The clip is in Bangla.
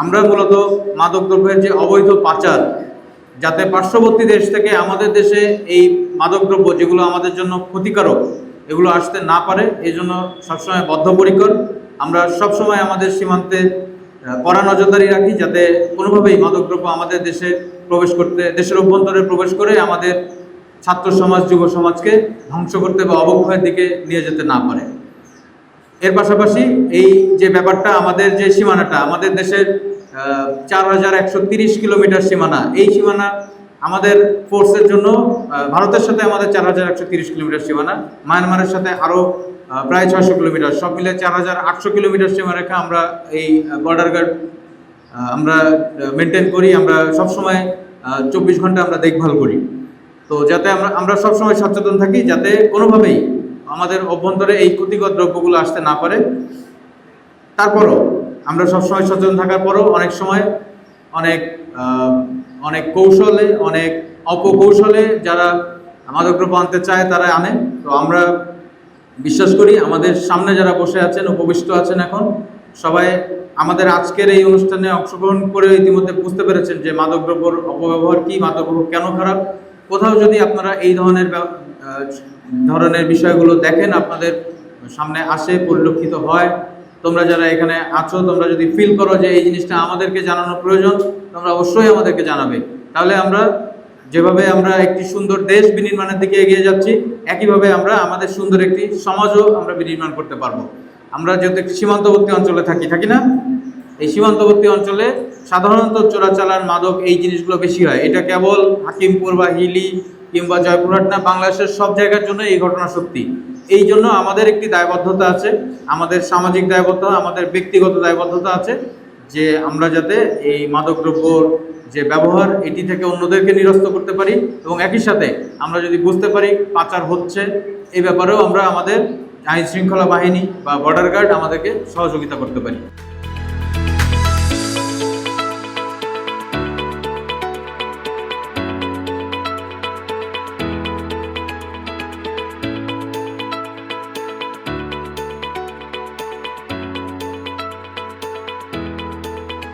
আমরা মূলত মাদকদ্রব্যের যে অবৈধ পাচার, যাতে পার্শ্ববর্তী দেশ থেকে আমাদের দেশে এই মাদকদ্রব্য যেগুলো আমাদের জন্য ক্ষতিকারক, এগুলো আসতে না পারে, এই জন্য সবসময় বদ্ধপরিকর। আমরা সবসময় আমাদের সীমান্তে কড়া নজরদারি রাখি যাতে কোনোভাবেই মাদকদ্রব্য আমাদের দেশে প্রবেশ করতে, দেশের অভ্যন্তরে প্রবেশ করে আমাদের ছাত্র সমাজ, যুব সমাজকে ধ্বংস করতে বা অবক্ষয়ের দিকে নিয়ে যেতে না পারে। এর পাশাপাশি এই যে ব্যাপারটা, আমাদের যে সীমানাটা, আমাদের দেশের চার হাজার একশো তিরিশ কিলোমিটার সীমানা, এই সীমানা আমাদের ফোর্সের জন্য ভারতের সাথে আমাদের চার হাজার একশো তিরিশ কিলোমিটার সীমানা, মায়ানমারের সাথে আরও প্রায় ছয়শো কিলোমিটার, সব মিলে চার হাজার আটশো কিলোমিটার সীমারেখা আমরা এই বর্ডার গার্ড আমরা মেনটেন করি, আমরা সবসময় চব্বিশ ঘণ্টা আমরা দেখভাল করি। তো যাতে আমরা আমরা সবসময় সচেতন থাকি, যাতে কোনোভাবেই আমাদের অভ্যন্তরে এই ক্ষতিকর দ্রব্যগুলো আসতে না পারে। তারপরও আমরা সবসময় সচেতন থাকার পরও অনেক সময় অনেক অনেক কৌশলে, অনেক অপকৌশলে যারা মাদকদ্রব্য আনতে চায় তারা আনে। তো আমরা বিশ্বাস করি আমাদের সামনে যারা বসে আছেন, উপবিষ্ট আছেন এখন, সবাই আমাদের আজকের এই অনুষ্ঠানে অংশগ্রহণ করে ইতিমধ্যে বুঝতে পেরেছেন যে মাদকদ্রব্যর অপব্যবহার কি মাদকদ্রব্য কেন খারাপ। কোথাও যদি আপনারা এই ধরনের ধরনের বিষয়গুলো দেখেন, আপনাদের সামনে আসে, পরিলক্ষিত হয়। তোমরা যারা এখানে আছো, তোমরা যদি ফিল করো যে এই জিনিসটা আমাদেরকে জানানোর প্রয়োজন, তোমরা অবশ্যই আমাদেরকে জানাবে। তাহলে আমরা যেভাবে আমরা একটি সুন্দর দেশ বিনির্মাণের দিকে এগিয়ে যাচ্ছি, একইভাবে আমরা আমাদের সুন্দর একটি সমাজও আমরা বিনির্মাণ করতে পারব। আমরা যেহেতু একটি সীমান্তবর্তী অঞ্চলে থাকি থাকি না? এই সীমান্তবর্তী অঞ্চলে সাধারণত চোরাচালান মাদক এই জিনিসগুলো বেশি হয়। এটা কেবল হাকিমপুর বা হিলি কিংবা জয়পুরহাট না বাংলাদেশের সব জায়গার জন্য এই ঘটনা সত্যি। এই জন্য আমাদের একটি দায়বদ্ধতা আছে, আমাদের সামাজিক দায়বদ্ধতা, আমাদের ব্যক্তিগত দায়বদ্ধতা আছে যে আমরা যাতে এই মাদকদ্রব্যর যে ব্যবহার, এটি থেকে অন্যদেরকে নিরস্ত করতে পারি এবং একই সাথে আমরা যদি বুঝতে পারি পাচার হচ্ছে এই ব্যাপারেও আমরা আমাদের আইন শৃঙ্খলা বাহিনী বা বর্ডার গার্ড আমাদেরকে সহযোগিতা করতে পারি।